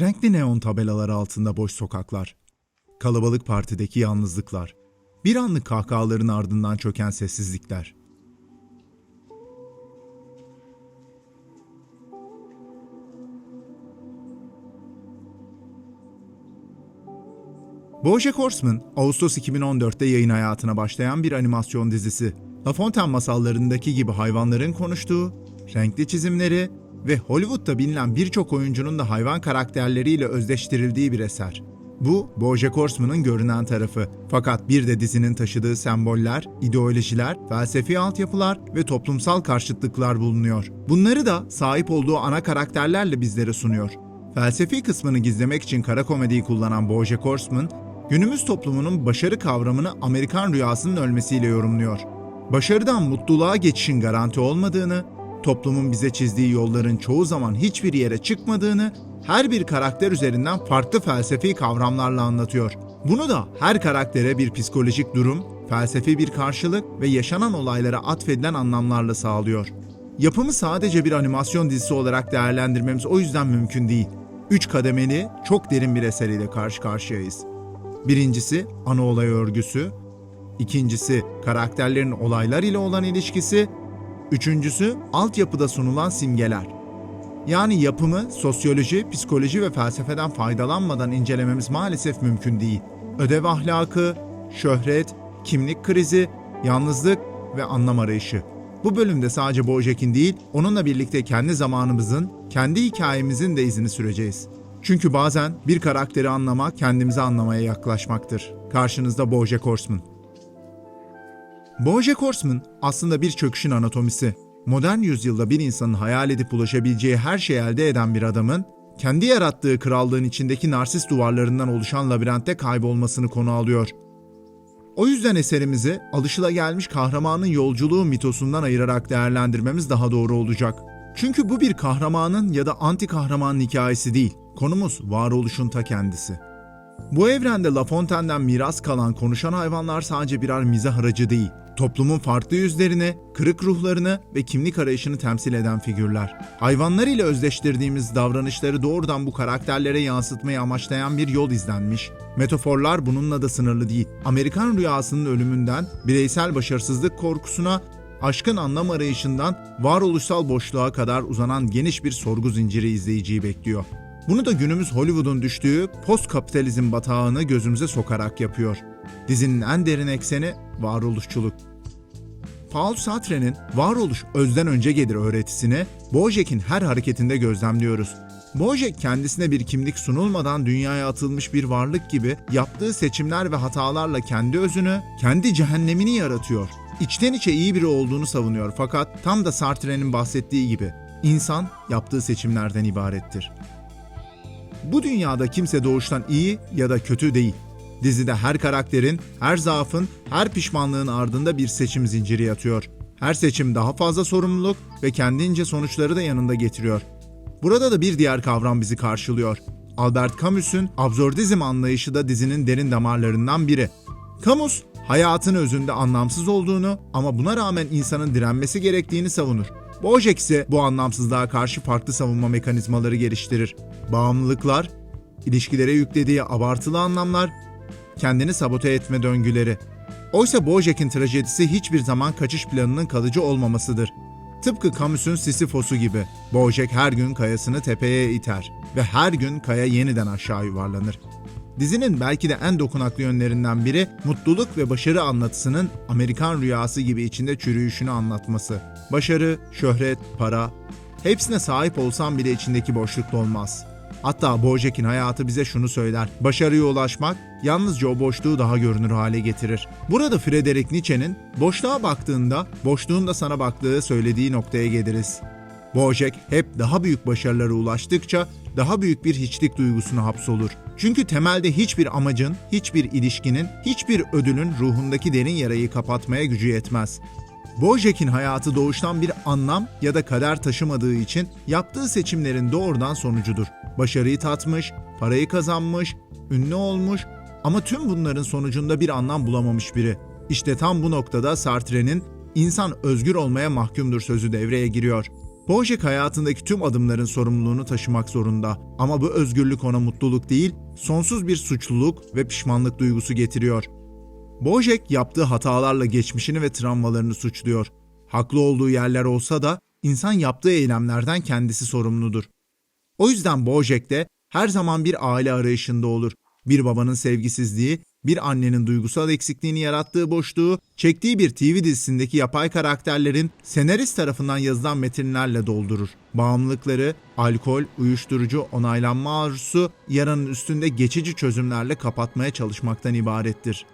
Renkli neon tabelalar altında boş sokaklar. Kalabalık partideki yalnızlıklar. Bir anlık kahkahaların ardından çöken sessizlikler. BoJack Horseman, Ağustos 2014'te yayın hayatına başlayan bir animasyon dizisi. La Fontaine masallarındaki gibi hayvanların konuştuğu, renkli çizimleri ve Hollywood'da bilinen birçok oyuncunun da hayvan karakterleriyle özdeştirildiği bir eser. Bu, BoJack Horseman'ın görünen tarafı. Fakat bir de dizinin taşıdığı semboller, ideolojiler, felsefi altyapılar ve toplumsal karşıtlıklar bulunuyor. Bunları da sahip olduğu ana karakterlerle bizlere sunuyor. Felsefi kısmını gizlemek için kara komediyi kullanan BoJack Horseman, günümüz toplumunun başarı kavramını Amerikan rüyasının ölmesiyle yorumluyor. Başarıdan mutluluğa geçişin garanti olmadığını, toplumun bize çizdiği yolların çoğu zaman hiçbir yere çıkmadığını, her bir karakter üzerinden farklı felsefi kavramlarla anlatıyor. Bunu da her karaktere bir psikolojik durum, felsefi bir karşılık ve yaşanan olaylara atfedilen anlamlarla sağlıyor. Yapımı sadece bir animasyon dizisi olarak değerlendirmemiz o yüzden mümkün değil. Üç kademeli, çok derin bir eseriyle karşı karşıyayız. Birincisi ana olay örgüsü, ikincisi karakterlerin olaylar ile olan ilişkisi, üçüncüsü altyapıda sunulan simgeler. Yani yapımı sosyoloji, psikoloji ve felsefeden faydalanmadan incelememiz maalesef mümkün değil. Ödev ahlakı, şöhret, kimlik krizi, yalnızlık ve anlam arayışı. Bu bölümde sadece Bojack'in değil, onunla birlikte kendi zamanımızın, kendi hikayemizin de izini süreceğiz. Çünkü bazen bir karakteri anlamak kendimizi anlamaya yaklaşmaktır. Karşınızda Bojack Horseman. Bojack Horseman aslında bir çöküşün anatomisi. Modern yüzyılda bir insanın hayal edip ulaşabileceği her şeyi elde eden bir adamın, kendi yarattığı krallığın içindeki narsist duvarlarından oluşan labirentte kaybolmasını konu alıyor. O yüzden eserimizi alışılagelmiş kahramanın yolculuğu mitosundan ayırarak değerlendirmemiz daha doğru olacak. Çünkü bu bir kahramanın ya da anti kahramanın hikayesi değil. Konumuz varoluşun ta kendisi. Bu evrende La Fontaine'den miras kalan konuşan hayvanlar sadece birer mizah aracı değil. Toplumun farklı yüzlerini, kırık ruhlarını ve kimlik arayışını temsil eden figürler. Hayvanlar ile özdeştirdiğimiz davranışları doğrudan bu karakterlere yansıtmayı amaçlayan bir yol izlenmiş. Metaforlar bununla da sınırlı değil. Amerikan rüyasının ölümünden, bireysel başarısızlık korkusuna, aşkın anlam arayışından varoluşsal boşluğa kadar uzanan geniş bir sorgu zinciri izleyiciyi bekliyor. Bunu da günümüz Hollywood'un düştüğü post kapitalizm batağını gözümüze sokarak yapıyor. Dizinin en derin ekseni varoluşçuluk. Paul Sartre'nin varoluş özden önce gelir öğretisini Bojack'in her hareketinde gözlemliyoruz. Bojack kendisine bir kimlik sunulmadan dünyaya atılmış bir varlık gibi yaptığı seçimler ve hatalarla kendi özünü, kendi cehennemini yaratıyor. İçten içe iyi biri olduğunu savunuyor fakat tam da Sartre'nin bahsettiği gibi insan yaptığı seçimlerden ibarettir. Bu dünyada kimse doğuştan iyi ya da kötü değil. Dizide her karakterin, her zaafın, her pişmanlığın ardında bir seçim zinciri yatıyor. Her seçim daha fazla sorumluluk ve kendince sonuçları da yanında getiriyor. Burada da bir diğer kavram bizi karşılıyor. Albert Camus'un absurdizm anlayışı da dizinin derin damarlarından biri. Camus, hayatın özünde anlamsız olduğunu ama buna rağmen insanın direnmesi gerektiğini savunur. Bojack ise bu anlamsızlığa karşı farklı savunma mekanizmaları geliştirir. Bağımlılıklar, ilişkilere yüklediği abartılı anlamlar, kendini sabote etme döngüleri. Oysa Bojack'in trajedisi hiçbir zaman kaçış planının kalıcı olmamasıdır. Tıpkı Camus'un Sisyphos'u gibi Bojack her gün kayasını tepeye iter ve her gün kaya yeniden aşağı yuvarlanır. Dizinin belki de en dokunaklı yönlerinden biri mutluluk ve başarı anlatısının Amerikan rüyası gibi içinde çürüyüşünü anlatması. Başarı, şöhret, para hepsine sahip olsam bile içindeki boşluk dolmaz. Hatta Bojack'in hayatı bize şunu söyler. Başarıya ulaşmak yalnızca o boşluğu daha görünür hale getirir. Burada Friedrich Nietzsche'nin boşluğa baktığında boşluğun da sana baktığı söylediği noktaya geliriz. Bojack hep daha büyük başarılara ulaştıkça daha büyük bir hiçlik duygusuna hapsolur. Çünkü temelde hiçbir amacın, hiçbir ilişkinin, hiçbir ödülün ruhundaki derin yarayı kapatmaya gücü yetmez. Bojack'in hayatı doğuştan bir anlam ya da kader taşımadığı için yaptığı seçimlerin doğrudan sonucudur. Başarıyı tatmış, parayı kazanmış, ünlü olmuş ama tüm bunların sonucunda bir anlam bulamamış biri. İşte tam bu noktada Sartre'nin insan özgür olmaya mahkumdur sözü devreye giriyor. Bojack hayatındaki tüm adımların sorumluluğunu taşımak zorunda. Ama bu özgürlük ona mutluluk değil, sonsuz bir suçluluk ve pişmanlık duygusu getiriyor. Bojack yaptığı hatalarla geçmişini ve travmalarını suçluyor. Haklı olduğu yerler olsa da insan yaptığı eylemlerden kendisi sorumludur. O yüzden Bojack de her zaman bir aile arayışında olur. Bir babanın sevgisizliği, bir annenin duygusal eksikliğini yarattığı boşluğu, çektiği bir TV dizisindeki yapay karakterlerin senarist tarafından yazılan metinlerle doldurur. Bağımlılıkları, alkol, uyuşturucu, onaylanma arzusu yaranın üstünde geçici çözümlerle kapatmaya çalışmaktan ibarettir.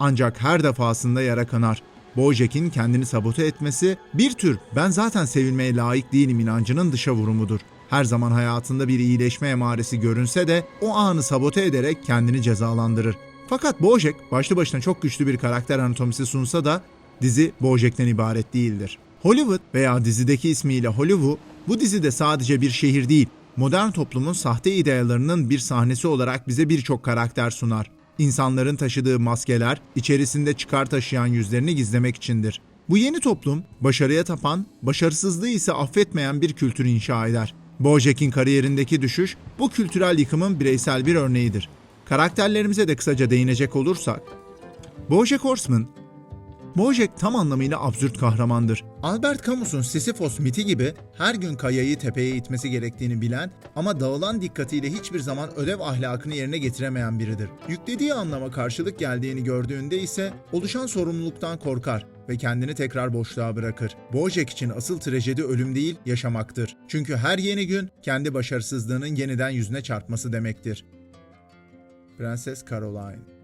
Ancak her defasında yara kanar. Bojack'in kendini sabote etmesi bir tür ben zaten sevilmeye layık değilim inancının dışa vurumudur. Her zaman hayatında bir iyileşme emaresi görünse de o anı sabote ederek kendini cezalandırır. Fakat Bojack başlı başına çok güçlü bir karakter anatomisi sunsa da dizi Bojack'ten ibaret değildir. Hollywood veya dizideki ismiyle Hollywood bu dizide sadece bir şehir değil, modern toplumun sahte ideallarının bir sahnesi olarak bize birçok karakter sunar. İnsanların taşıdığı maskeler, içerisinde çıkar taşıyan yüzlerini gizlemek içindir. Bu yeni toplum, başarıya tapan, başarısızlığı ise affetmeyen bir kültür inşa eder. Bojack'in kariyerindeki düşüş, bu kültürel yıkımın bireysel bir örneğidir. Karakterlerimize de kısaca değinecek olursak, Bojack Horseman, Bojack tam anlamıyla absürt kahramandır. Albert Camus'un Sisyphos miti gibi her gün kayayı tepeye itmesi gerektiğini bilen ama dağılan dikkatiyle hiçbir zaman ödev ahlakını yerine getiremeyen biridir. Yüklediği anlama karşılık geldiğini gördüğünde ise oluşan sorumluluktan korkar ve kendini tekrar boşluğa bırakır. Bojack için asıl trajedi ölüm değil, yaşamaktır. Çünkü her yeni gün kendi başarısızlığının yeniden yüzüne çarpması demektir. Prenses Caroline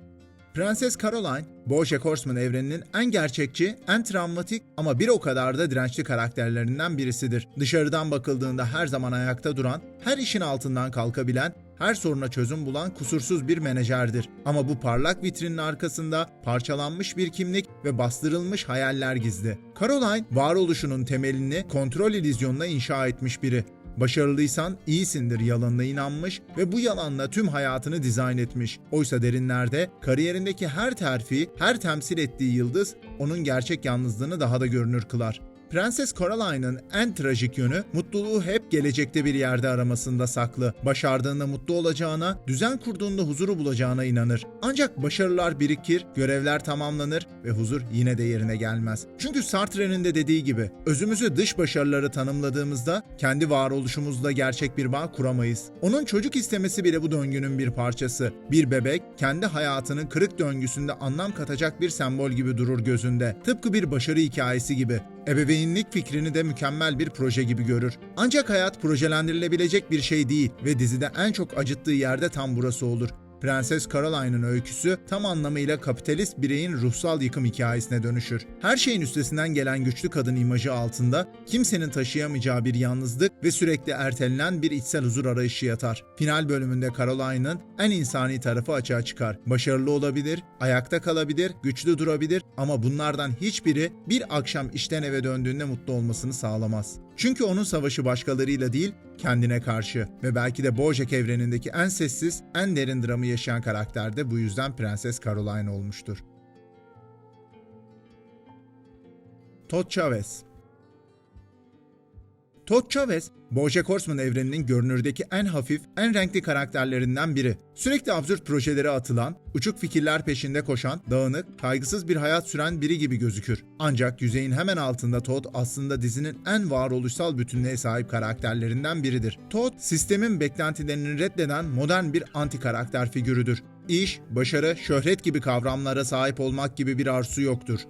Prenses Caroline, Bojack Horseman evreninin en gerçekçi, en travmatik ama bir o kadar da dirençli karakterlerinden birisidir. Dışarıdan bakıldığında her zaman ayakta duran, her işin altından kalkabilen, her soruna çözüm bulan kusursuz bir menajerdir. Ama bu parlak vitrinin arkasında parçalanmış bir kimlik ve bastırılmış hayaller gizli. Caroline, varoluşunun temelini kontrol illüzyonuna inşa etmiş biri. Başarılıysan iyisindir yalanına inanmış ve bu yalanla tüm hayatını dizayn etmiş. Oysa derinlerde kariyerindeki her terfi, her temsil ettiği yıldız onun gerçek yalnızlığını daha da görünür kılar. Prenses Coraline'ın en trajik yönü mutluluğu hep gelecekte bir yerde aramasında saklı. Başardığında mutlu olacağına, düzen kurduğunda huzuru bulacağına inanır. Ancak başarılar birikir, görevler tamamlanır ve huzur yine de yerine gelmez. Çünkü Sartre'nin de dediği gibi özümüzü dış başarıları tanımladığımızda kendi varoluşumuzla gerçek bir bağ kuramayız. Onun çocuk istemesi bile bu döngünün bir parçası. Bir bebek kendi hayatının kırık döngüsünde anlam katacak bir sembol gibi durur gözünde. Tıpkı bir başarı hikayesi gibi. Ebeveynlik fikrini de mükemmel bir proje gibi görür. Ancak hayat projelendirilebilecek bir şey değil ve dizide en çok acıttığı yerde tam burası olur. Prenses Caroline'ın öyküsü tam anlamıyla kapitalist bireyin ruhsal yıkım hikayesine dönüşür. Her şeyin üstesinden gelen güçlü kadın imajı altında kimsenin taşıyamayacağı bir yalnızlık ve sürekli ertelenen bir içsel huzur arayışı yatar. Final bölümünde Caroline'ın en insani tarafı açığa çıkar. Başarılı olabilir, ayakta kalabilir, güçlü durabilir ama bunlardan hiçbiri bir akşam işten eve döndüğünde mutlu olmasını sağlamaz. Çünkü onun savaşı başkalarıyla değil, kendine karşı ve belki de Bojack evrenindeki en sessiz, en derin dramı yaşayan karakter de bu yüzden Prenses Caroline olmuştur. Todd Chavez Todd Chavez, Bojack Horseman evreninin görünürdeki en hafif, en renkli karakterlerinden biri. Sürekli absürt projelere atılan, uçuk fikirler peşinde koşan, dağınık, kaygısız bir hayat süren biri gibi gözükür. Ancak yüzeyin hemen altında Todd aslında dizinin en varoluşsal bütünlüğe sahip karakterlerinden biridir. Todd, sistemin beklentilerini reddeden modern bir anti karakter figürüdür. İş, başarı, şöhret gibi kavramlara sahip olmak gibi bir arzusu yoktur.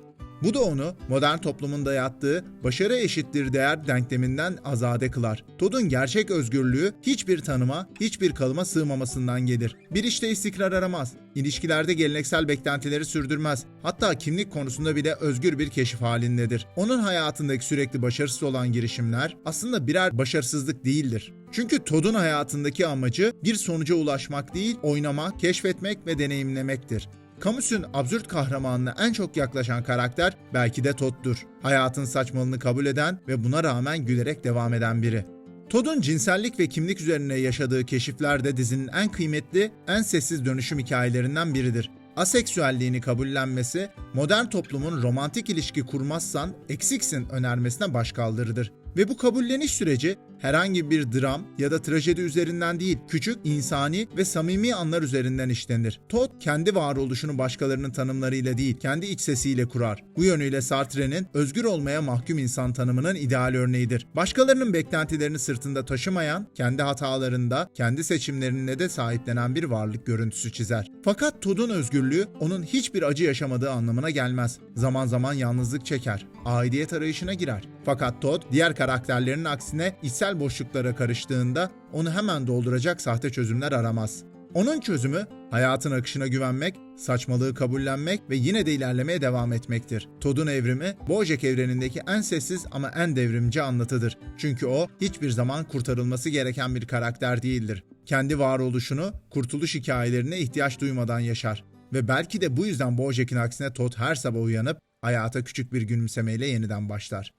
Bu da onu modern toplumun dayattığı başarı eşittir değer denkleminden azade kılar. Todd'un gerçek özgürlüğü hiçbir tanıma, hiçbir kalıma sığmamasından gelir. Bir işte istikrar aramaz. İlişkilerde geleneksel beklentileri sürdürmez. Hatta kimlik konusunda bile özgür bir keşif halindedir. Onun hayatındaki sürekli başarısız olan girişimler aslında birer başarısızlık değildir. Çünkü Todd'un hayatındaki amacı bir sonuca ulaşmak değil, oynamak, keşfetmek ve deneyimlemektir. Camus'un absürt kahramanına en çok yaklaşan karakter belki de Todd'dur. Hayatın saçmalığını kabul eden ve buna rağmen gülerek devam eden biri. Todd'un cinsellik ve kimlik üzerine yaşadığı keşifler de dizinin en kıymetli, en sessiz dönüşüm hikayelerinden biridir. Aseksüelliğini kabullenmesi, modern toplumun romantik ilişki kurmazsan eksiksin önermesine baş kaldırıdır. Ve bu kabulleniş süreci herhangi bir dram ya da trajedi üzerinden değil, küçük, insani ve samimi anlar üzerinden işlenir. Todd kendi varoluşunu başkalarının tanımlarıyla değil, kendi iç sesiyle kurar. Bu yönüyle Sartre'nin özgür olmaya mahkum insan tanımının ideal örneğidir. Başkalarının beklentilerini sırtında taşımayan, kendi hatalarında, kendi seçimlerine de sahiplenen bir varlık görüntüsü çizer. Fakat Todd'un özgürlüğü onun hiçbir acı yaşamadığı anlamına gelmez. Zaman zaman yalnızlık çeker, aidiyet arayışına girer. Fakat Todd diğer karakterlerin aksine içsel boşluklara karıştığında onu hemen dolduracak sahte çözümler aramaz. Onun çözümü hayatın akışına güvenmek, saçmalığı kabullenmek ve yine de ilerlemeye devam etmektir. Todd'un evrimi Bojack evrenindeki en sessiz ama en devrimci anlatıdır. Çünkü o hiçbir zaman kurtarılması gereken bir karakter değildir. Kendi varoluşunu, kurtuluş hikayelerine ihtiyaç duymadan yaşar. Ve belki de bu yüzden Bojack'in aksine Todd her sabah uyanıp hayata küçük bir gülümsemeyle yeniden başlar.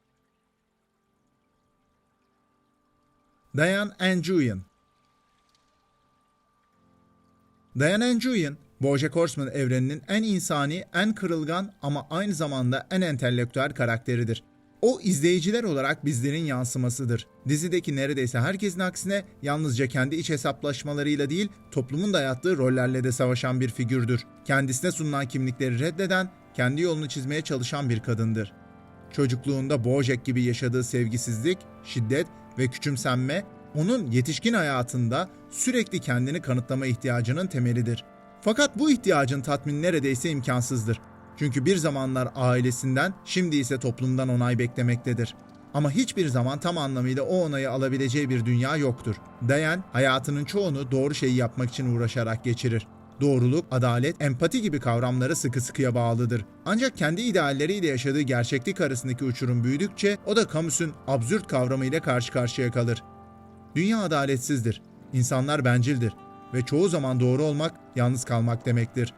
Diane Nguyen Diane Nguyen, Bojack Horseman evreninin en insani, en kırılgan ama aynı zamanda en entelektüel karakteridir. O izleyiciler olarak bizlerin yansımasıdır. Dizideki neredeyse herkesin aksine yalnızca kendi iç hesaplaşmalarıyla değil, toplumun dayattığı rollerle de savaşan bir figürdür. Kendisine sunulan kimlikleri reddeden, kendi yolunu çizmeye çalışan bir kadındır. Çocukluğunda Bojack gibi yaşadığı sevgisizlik, şiddet ve küçümsenme onun yetişkin hayatında sürekli kendini kanıtlama ihtiyacının temelidir. Fakat bu ihtiyacın tatmini neredeyse imkansızdır. Çünkü bir zamanlar ailesinden, şimdi ise toplumdan onay beklemektedir. Ama hiçbir zaman tam anlamıyla o onayı alabileceği bir dünya yoktur. Dayan hayatının çoğunu doğru şeyi yapmak için uğraşarak geçirir. Doğruluk, adalet, empati gibi kavramlara sıkı sıkıya bağlıdır. Ancak kendi idealleriyle yaşadığı gerçeklik arasındaki uçurum büyüdükçe o da kamusun absürt kavramıyla karşı karşıya kalır. Dünya adaletsizdir. İnsanlar bencildir ve çoğu zaman doğru olmak yalnız kalmak demektir.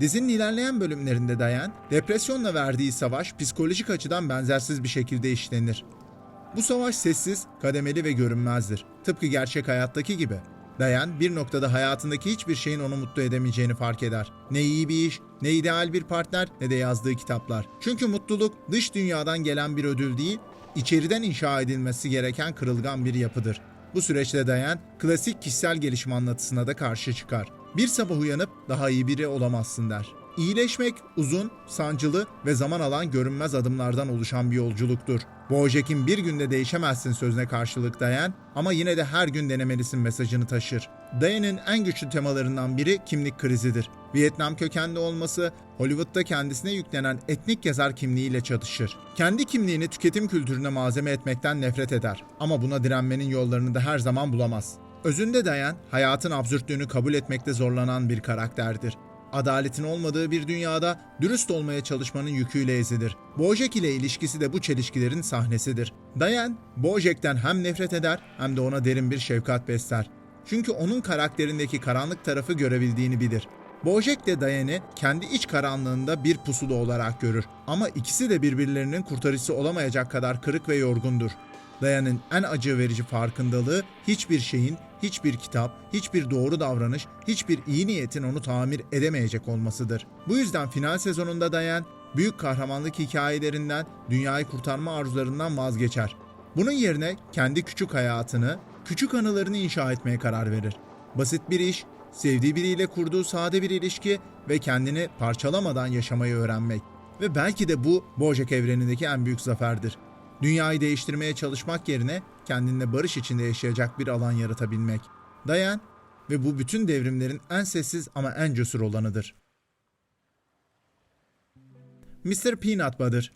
Dizinin ilerleyen bölümlerinde Dayan, depresyonla verdiği savaş psikolojik açıdan benzersiz bir şekilde işlenir. Bu savaş sessiz, kademeli ve görünmezdir. Tıpkı gerçek hayattaki gibi. Dayan bir noktada hayatındaki hiçbir şeyin onu mutlu edemeyeceğini fark eder. Ne iyi bir iş, ne ideal bir partner, ne de yazdığı kitaplar. Çünkü mutluluk dış dünyadan gelen bir ödül değil, içeriden inşa edilmesi gereken kırılgan bir yapıdır. Bu süreçte Dayan, klasik kişisel gelişim anlatısına da karşı çıkar. Bir sabah uyanıp daha iyi biri olamazsın der. İyileşmek uzun, sancılı ve zaman alan görünmez adımlardan oluşan bir yolculuktur. Bojack'in bir günde değişemezsin sözüne karşılık Dayan ama yine de her gün denemelisin mesajını taşır. Dayan'ın en güçlü temalarından biri kimlik krizidir. Vietnam kökenli olması, Hollywood'da kendisine yüklenen etnik yazar kimliğiyle çatışır. Kendi kimliğini tüketim kültürüne malzeme etmekten nefret eder ama buna direnmenin yollarını da her zaman bulamaz. Özünde Dayan, hayatın absürtlüğünü kabul etmekte zorlanan bir karakterdir adaletin olmadığı bir dünyada dürüst olmaya çalışmanın yüküyle ezilir. Bojack ile ilişkisi de bu çelişkilerin sahnesidir. Diane, Bojack'ten hem nefret eder hem de ona derin bir şefkat besler. Çünkü onun karakterindeki karanlık tarafı görebildiğini bilir. Bojack de Diane'i kendi iç karanlığında bir pusula olarak görür. Ama ikisi de birbirlerinin kurtarıcısı olamayacak kadar kırık ve yorgundur. Dayan'ın en acı verici farkındalığı hiçbir şeyin, hiçbir kitap, hiçbir doğru davranış, hiçbir iyi niyetin onu tamir edemeyecek olmasıdır. Bu yüzden final sezonunda Dayan, büyük kahramanlık hikayelerinden, dünyayı kurtarma arzularından vazgeçer. Bunun yerine kendi küçük hayatını, küçük anılarını inşa etmeye karar verir. Basit bir iş, sevdiği biriyle kurduğu sade bir ilişki ve kendini parçalamadan yaşamayı öğrenmek. Ve belki de bu Bojack evrenindeki en büyük zaferdir. Dünyayı değiştirmeye çalışmak yerine kendinle barış içinde yaşayacak bir alan yaratabilmek. Dayan ve bu bütün devrimlerin en sessiz ama en cesur olanıdır. Mr. Peanut Butter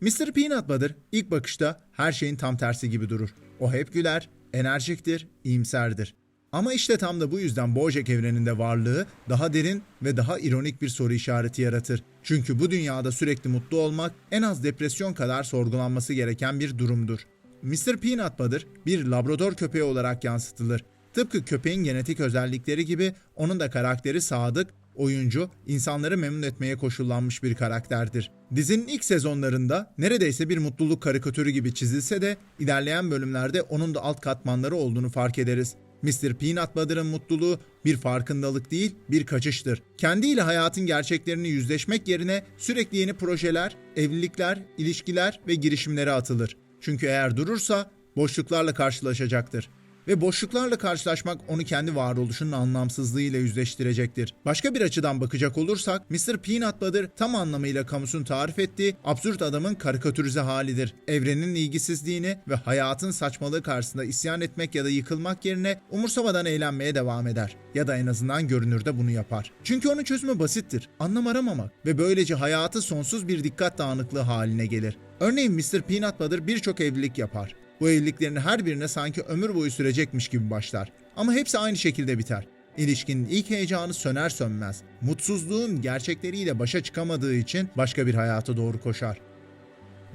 Mr. Peanut Butter ilk bakışta her şeyin tam tersi gibi durur. O hep güler, enerjiktir, iyimserdir. Ama işte tam da bu yüzden Bojack evreninde varlığı daha derin ve daha ironik bir soru işareti yaratır. Çünkü bu dünyada sürekli mutlu olmak en az depresyon kadar sorgulanması gereken bir durumdur. Mr. Peanut Butter bir labrador köpeği olarak yansıtılır. Tıpkı köpeğin genetik özellikleri gibi onun da karakteri sadık, oyuncu, insanları memnun etmeye koşullanmış bir karakterdir. Dizinin ilk sezonlarında neredeyse bir mutluluk karikatürü gibi çizilse de ilerleyen bölümlerde onun da alt katmanları olduğunu fark ederiz. Mr. Peanut Butter'ın mutluluğu bir farkındalık değil, bir kaçıştır. Kendiyle hayatın gerçeklerini yüzleşmek yerine sürekli yeni projeler, evlilikler, ilişkiler ve girişimlere atılır. Çünkü eğer durursa boşluklarla karşılaşacaktır. Ve boşluklarla karşılaşmak onu kendi varoluşunun anlamsızlığıyla yüzleştirecektir. Başka bir açıdan bakacak olursak Mr. Peanut Butter tam anlamıyla kamusun tarif ettiği absürt adamın karikatürize halidir. Evrenin ilgisizliğini ve hayatın saçmalığı karşısında isyan etmek ya da yıkılmak yerine umursamadan eğlenmeye devam eder. Ya da en azından görünürde bunu yapar. Çünkü onun çözümü basittir. Anlam aramamak ve böylece hayatı sonsuz bir dikkat dağınıklığı haline gelir. Örneğin Mr. Peanut Butter birçok evlilik yapar. Bu evliliklerin her birine sanki ömür boyu sürecekmiş gibi başlar. Ama hepsi aynı şekilde biter. İlişkinin ilk heyecanı söner sönmez. Mutsuzluğun gerçekleriyle başa çıkamadığı için başka bir hayata doğru koşar.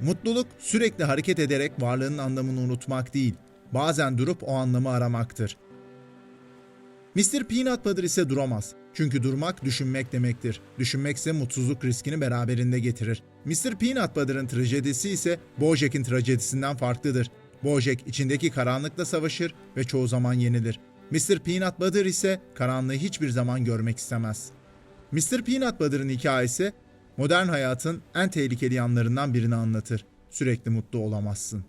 Mutluluk sürekli hareket ederek varlığının anlamını unutmak değil, bazen durup o anlamı aramaktır. Mr. Peanut Butter ise duramaz. Çünkü durmak düşünmek demektir. Düşünmek ise mutsuzluk riskini beraberinde getirir. Mr. Peanut Butter'ın trajedisi ise Bojack'in trajedisinden farklıdır. Bojack içindeki karanlıkla savaşır ve çoğu zaman yenilir. Mr. Peanut Butter ise karanlığı hiçbir zaman görmek istemez. Mr. Peanut Butter'ın hikayesi modern hayatın en tehlikeli yanlarından birini anlatır. Sürekli mutlu olamazsın.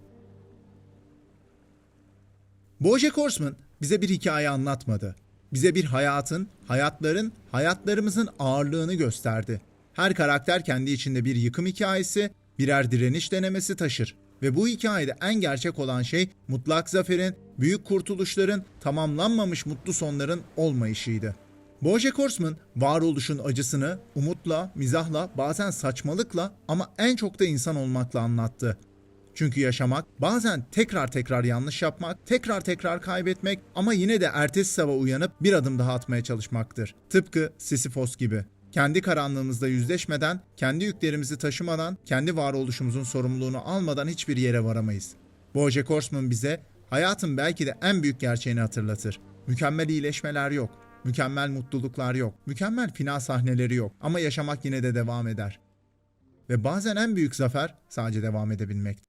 Bojack Horseman bize bir hikaye anlatmadı. Bize bir hayatın, hayatların, hayatlarımızın ağırlığını gösterdi. Her karakter kendi içinde bir yıkım hikayesi, birer direniş denemesi taşır. Ve bu hikayede en gerçek olan şey mutlak zaferin, büyük kurtuluşların, tamamlanmamış mutlu sonların olmayışıydı. Bojack Horseman varoluşun acısını umutla, mizahla, bazen saçmalıkla ama en çok da insan olmakla anlattı. Çünkü yaşamak bazen tekrar tekrar yanlış yapmak, tekrar tekrar kaybetmek ama yine de ertesi sabah uyanıp bir adım daha atmaya çalışmaktır. Tıpkı Sisyphos gibi. Kendi karanlığımızla yüzleşmeden, kendi yüklerimizi taşımadan, kendi varoluşumuzun sorumluluğunu almadan hiçbir yere varamayız. Bojack Horseman bize hayatın belki de en büyük gerçeğini hatırlatır. Mükemmel iyileşmeler yok, mükemmel mutluluklar yok, mükemmel final sahneleri yok ama yaşamak yine de devam eder. Ve bazen en büyük zafer sadece devam edebilmektir.